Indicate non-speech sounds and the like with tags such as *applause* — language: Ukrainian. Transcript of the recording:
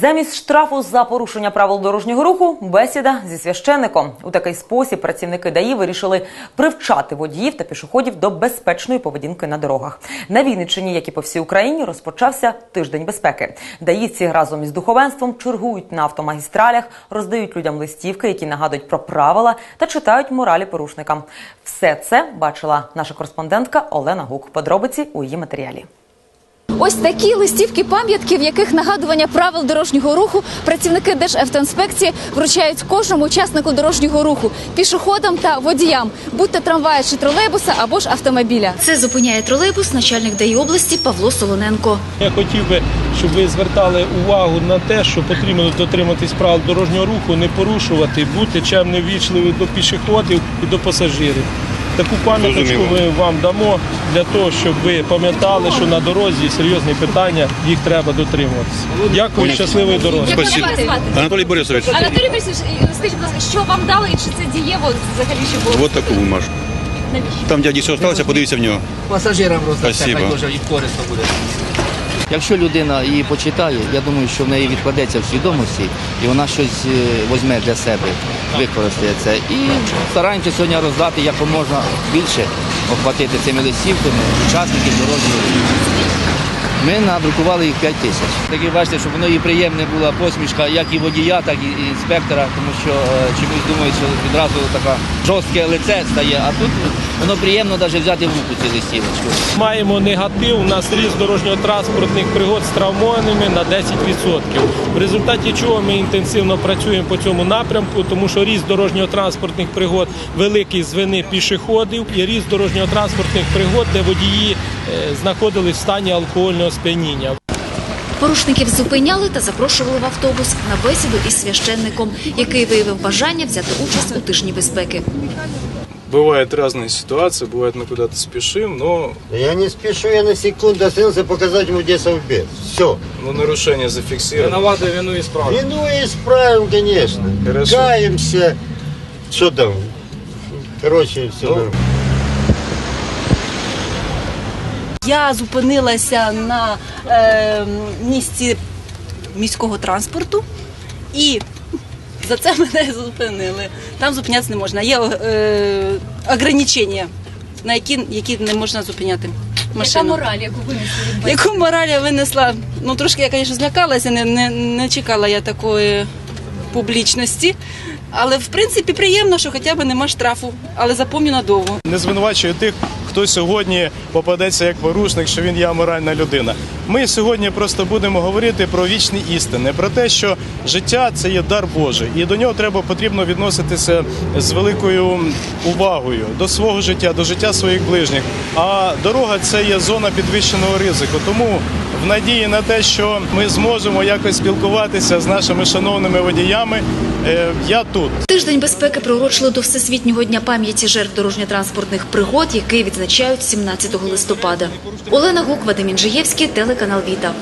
Замість штрафу за порушення правил дорожнього руху бесіда зі священником. У такий спосіб працівники ДАІ вирішили привчати водіїв та пішоходів до безпечної поведінки на дорогах. На Вінниччині, як і по всій Україні, розпочався тиждень безпеки. Даївці разом із духовенством чергують на автомагістралях, роздають людям листівки, які нагадують про правила та читають моралі порушникам. Все це бачила наша кореспондентка Олена Гук. Подробиці у її матеріалі. Ось такі листівки пам'ятки, в яких нагадування правил дорожнього руху працівники Державтоінспекції вручають кожному учаснику дорожнього руху, пішоходам та водіям, будь то трамвая чи тролейбуса або ж автомобіля. Це зупиняє тролейбус начальник ДАІ області Павло Солоненко. Я хотів би, щоб ви звертали увагу на те, що потрібно дотриматись правил дорожнього руху, не порушувати, бути чемно ввічливим до пішоходів і до пасажирів. Таку пам'яточку ми вам дамо для того, щоб ви пам'ятали, що на дорозі серйозні питання, їх треба дотримуватися. Дякую, щасливої дороги. Спасибо. Анатолій Борисович, Анатолій Борисович, скажіть, будь ласка, що вам дали і чи це дієво взагалі ще було? Ось таку бумажку. Там, дядя все осталося, подивіться в нього. пасажирам роздасте, хай теж і корисно буде. Якщо людина її почитає, я думаю, що в неї відкладеться в свідомості і вона щось е, візьме для себе, використає це. І стараємося сьогодні роздати якомога більше, охватити цими листівками учасників дорожнього руху. Ми надрукували їх 5 тисяч. Такі бачите, щоб воно і приємна була посмішка, як і водія, так і інспектора, тому що е, чомусь думають, що відразу така жорстке лице стає, а тут воно приємно навіть взяти в руку ці листівочки. Маємо негатив. У нас ріст дорожньо-транспортних пригод з травмованими на 10%. В результаті чого ми інтенсивно працюємо по цьому напрямку, тому що ріст дорожньо-транспортних пригод великий з вини пішоходів і ріст дорожньо-транспортних пригод, де водії знаходились в стані алкогольного сп'яніння. Порушників зупиняли та запрошували в автобус на бесіду із священником, який виявив бажання взяти участь у тижні безпеки. Бывают разные ситуации, бывает мы куда-то спешим, но, Я не спешу, я на секунду остановился показать ему, где совбез. Все. но нарушение зафиксировано. Винувати вину і справу. Вину исправим, конечно. Хорошо. Каемся. Что там? Короче, все нормально. Я зупинилася на е, місці міського транспорту і за це *laughs* мене зупинили. Там зупинятися не можна. Є е, ограничення, на які, які не можна зупиняти машину. мораль, яку винесли? Яку мораль я винесла? Ну трошки я, звісно, злякалася, не, не, не чекала я такої публічності. Але в принципі приємно, що хоча б нема штрафу, але запомню надовго. Не звинувачую тих, хто сьогодні попадеться як порушник, що він є аморальна людина. Ми сьогодні просто будемо говорити про вічні істини, про те, що життя це є дар Божий, і до нього треба потрібно відноситися з великою увагою до свого життя, до життя своїх ближніх. А дорога це є зона підвищеного ризику. Тому в надії на те, що ми зможемо якось спілкуватися з нашими шановними водіями, е, я тут. Тиждень безпеки приурочили до Всесвітнього дня пам'яті жертв дорожньо-транспортних пригод, який відзначають 17 листопада. Олена Гук, Вадим Інжиєвський, телеканал Віта.